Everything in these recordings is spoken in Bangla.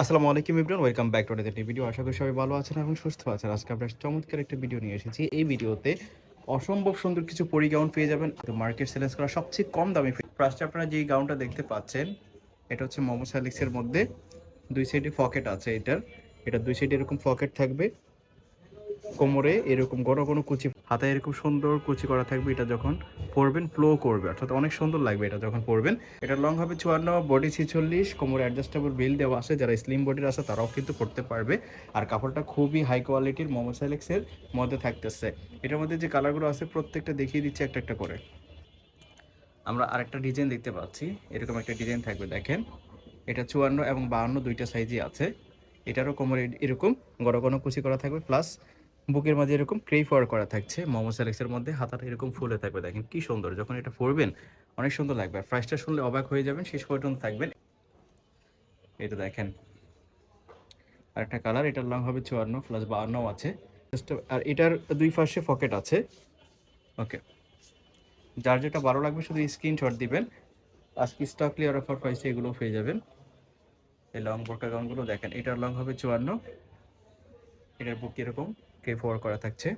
আসসালামু আলাইকুম Ibran welcome back to another video আশা করি সবাই ভালো আছেন এবং সুস্থ আছেন। আজকে আমরা চমৎকার একটা ভিডিও নিয়ে এসেছি। এই ভিডিওতে অসম্ভব সুন্দর কিছু পরি গাউন পেয়ে যাবেন। মার্কেট সেলেন্স করা সবচেয়ে কম দামে ফার্স্টে আপনারা যে গাউনটা দেখতে পাচ্ছেন, এটা হচ্ছে মোমো স্যালিক্সের মধ্যে দুই সাইডে ফকেট আছে এটার। এটা দুই সাইডে এরকম ফকেট থাকবে। কোমরে এরকম ঘন ঘন কুচি হাতায় এরকম সুন্দর কুচি করা থাকবে এটা যখন পরবেন ফ্লো করবে। অর্থাৎ অনেক সুন্দর লাগবে এটা যখন পরবেন। এটা লং হবে চুয়ান্ন বডি ছিচল্লিশ, কোমরে অ্যাডজাস্টেবল বিল দেওয়া আছে। যারা স্লিম বডির আছে, তারাও কিন্তু পড়তে পারবে। আর কাপড়টা খুবই হাই কোয়ালিটির মোমো সাইলেক্সের মধ্যে থাকতেছে। এটার মধ্যে যে কালারগুলো আছে, প্রত্যেকটা দেখিয়ে দিচ্ছে একটা একটা করে। আমরা আরেকটা ডিজাইন দেখতে পাচ্ছি। এরকম একটা ডিজাইন থাকবে, দেখেন। এটা চুয়ান্ন এবং বাহান্ন দুইটা সাইজই আছে। এটারও কোমরে এরকম গড় গণ কুচি করা থাকবে। প্লাস বুকের মাঝে এরকম ক্রেপ ওয়ার করা থাকছে। মোমো স্যালেক্সের মধ্যে হাতাটা এরকম ফুলে থাকবে, দেখেন কি সুন্দর। যখন এটা পরবেন অনেক সুন্দর লাগবে। আর প্রাইসটা শুনলে অবাক হয়ে যাবেন, শেষ পর্যন্ত থাকবেন। এটা দেখেন। আর একটা কালার এটার লং হবে চুয়ান্ন প্লাস বাহান্ন আছে। আর এটার দুই পাশে পকেট আছে। ওকে যার যেটা ভালো লাগবে, শুধু স্ক্রিনশট দিবেন। আজকে স্টক ক্লিয়ার অফার প্রাইসে এগুলো পেয়ে যাবেন। এই লং বোরকা গাউনগুলো দেখেন, এটার লং হবে চুয়ান্ন। এটার বুক এরকম কে ফোর করা থাকছে?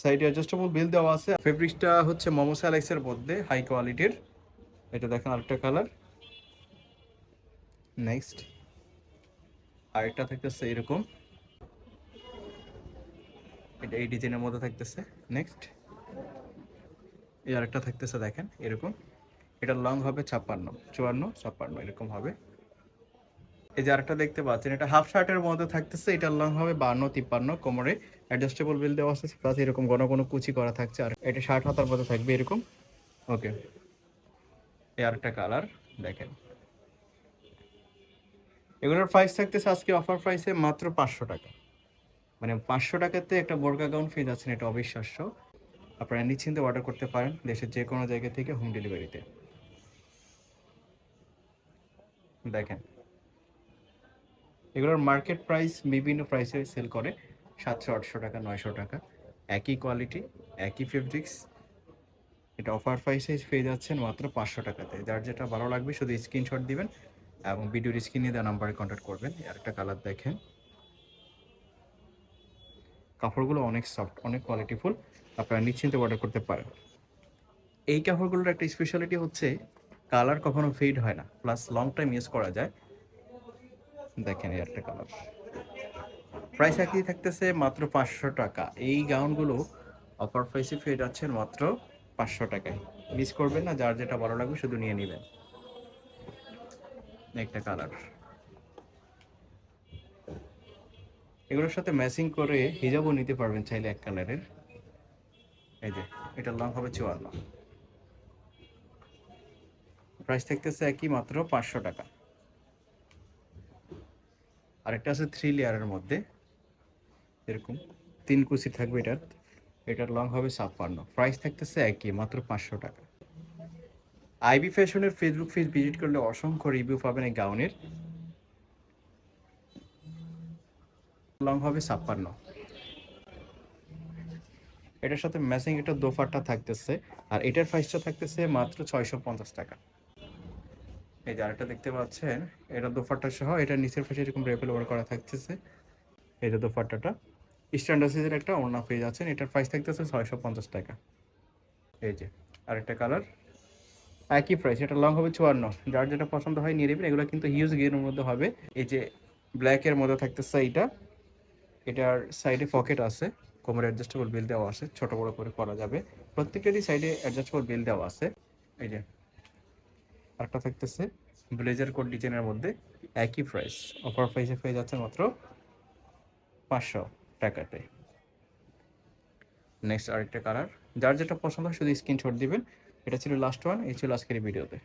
সাইডে অ্যাডজাস্টেবল বিল দেওয়া আছে। ফেব্রিক্সটা হচ্ছে মোমো স্যালেক্সের মধ্যে হাই কোয়ালিটির এটা দেখেন আরেকটা কালার নেক্সট আরেকটা থাকতেছে এরকম। এটা এই ডিজাইনের মধ্যে থাকতেছে। নেক্সট এই আরেকটা থাকতেছে দেখেন, এরকম। এটা লং হবে ছাপ্পান্ন, চুয়ান্ন, ছাপ্পান্ন, এরকম হবে। এই যে আরেকটা দেখতে পাচ্ছেন, এটা হাফ শার্টের মধ্যে থাকতেছে এটার লং হবে বান্ন, তিপ্পান্ন, কোমরে অ্যাডজাস্টেবল বিল দেওয়া আছে প্লাস এরকম ঘন ঘন কুচি করা থাকছে, আর এটা শার্ট হাতার মধ্যে থাকবে এরকম। ওকে এই আরেকটা কালার দেখেন। এগুলোর প্রাইস থাকতেছে আজকে অফার প্রাইসে মাত্র পাঁচশো টাকা। মানে পাঁচশো টাকাতে একটা বোরকা গাউন পেয়ে যাচ্ছেন, এটা অবিশ্বাস্য। আপনারা নিশ্চিন্তে অর্ডার করতে পারেন দেশের যে কোনো জায়গা থেকে হোম ডেলিভারিতে দেখেন। এগুলোর মার্কেট প্রাইস বিভিন্ন প্রাইসে সেল করে। সাতশো, আটশো টাকা, নয়শো টাকা। একই কোয়ালিটি একই ফেব্রিক্স এটা অফার প্রাইসে পেয়ে যাচ্ছেন মাত্র পাঁচশো টাকাতে। যার যেটা ভালো লাগবে শুধু স্ক্রিনশট দিবেন এবং ভিডিওর স্ক্রিনে দেওয়া নাম্বারে কন্ট্যাক্ট করবেন। আর একটা কালার দেখেন। কাপড়গুলো অনেক সফট অনেক কোয়ালিটিফুল আপনারা নিশ্চিন্তে অর্ডার করতে পারেন। এই কাপড়গুলোর একটা স্পেশালিটি হচ্ছে কালার কখনো ফেড হয় না। প্লাস লং টাইম ইউজ করা যায়। দেখেন এই একটা কালার প্রাইস একই থাকতেছে মাত্র পাঁচশো টাকা। এই গাউনগুলো অফার প্রাইসে পেয়ে যাচ্ছেন মাত্র পাঁচশো টাকায়। মিস করবেন না, যার যেটা ভালো লাগবে শুধু নিয়ে নেবেন। একটা কালার এগুলোর সাথে ম্যাচিং করে হিজাবও নিতে পারবেন চাইলে এক কালারের এই যে, এটার লং হবে চুয়ান্ন। প্রাইস থাকতেছে একই মাত্র পাঁচশো টাকা। আরেকটা আছে থ্রি লেয়ারের মধ্যে। এরকম। তিন কুচি থাকবে এটার। এটার লং হবে ছাপ্পান্ন। প্রাইস থাকতেছে একই, মাত্র পাঁচশো টাকা। আইবি ফ্যাশনের ফেসবুক পেজ ভিজিট করলে অসংখ্য রিভিউ পাবেন এই গাউনের লং হবে ছাপ্পান্ন। এটার সাথে ম্যাচিং একটা দোফারটা থাকতেছে। আর এটার প্রাইসটা থাকতেছে মাত্র ছয়শো পঞ্চাশ টাকা। এই যে আরেকটা দেখতে পাচ্ছেন। এটা দোফারটা সহ এটা নিচের পাশে এরকম রেপেল ওয়ার করা থাকতেছে। এই যে দোফারটাটা স্ট্যান্ডার্ড সাইজের একটা ওড়না পেয়ে যাচ্ছেন। এটার প্রাইস থাকতেছে ছয়শো পঞ্চাশ টাকা। এই যে, আরেকটা কালার একই প্রাইস এটা লং হবে চুয়ান্ন। যার যেটা পছন্দ হয় নিয়ে নেবেন। এগুলো কিন্তু হিউজ গেনের মধ্যে হবে। এই যে ব্ল্যাকের মধ্যে থাকতেছে এইটা এটার সাইডে পকেট আছে। কোমরে অ্যাডজাস্টেবল বিল দেওয়া আছে। ছোট বড় করে করা যাবে। প্রত্যেকটারই সাইডে অ্যাডজাস্টেবল বিল দেওয়া আছে। এই যে আরেকটা থাকতেছে ব্লেজার কোড ডিজাইনের মধ্যে একই প্রাইস অফার প্রাইসে পেয়ে যাচ্ছে মাত্র পাঁচশো টাকাতে। নেক্সট আরেকটা কালার যার যেটা পছন্দ হয় শুধু স্ক্রিনশট দিবেন। এটা ছিল লাস্ট ওয়ান এই ছিল আজকের ভিডিওতে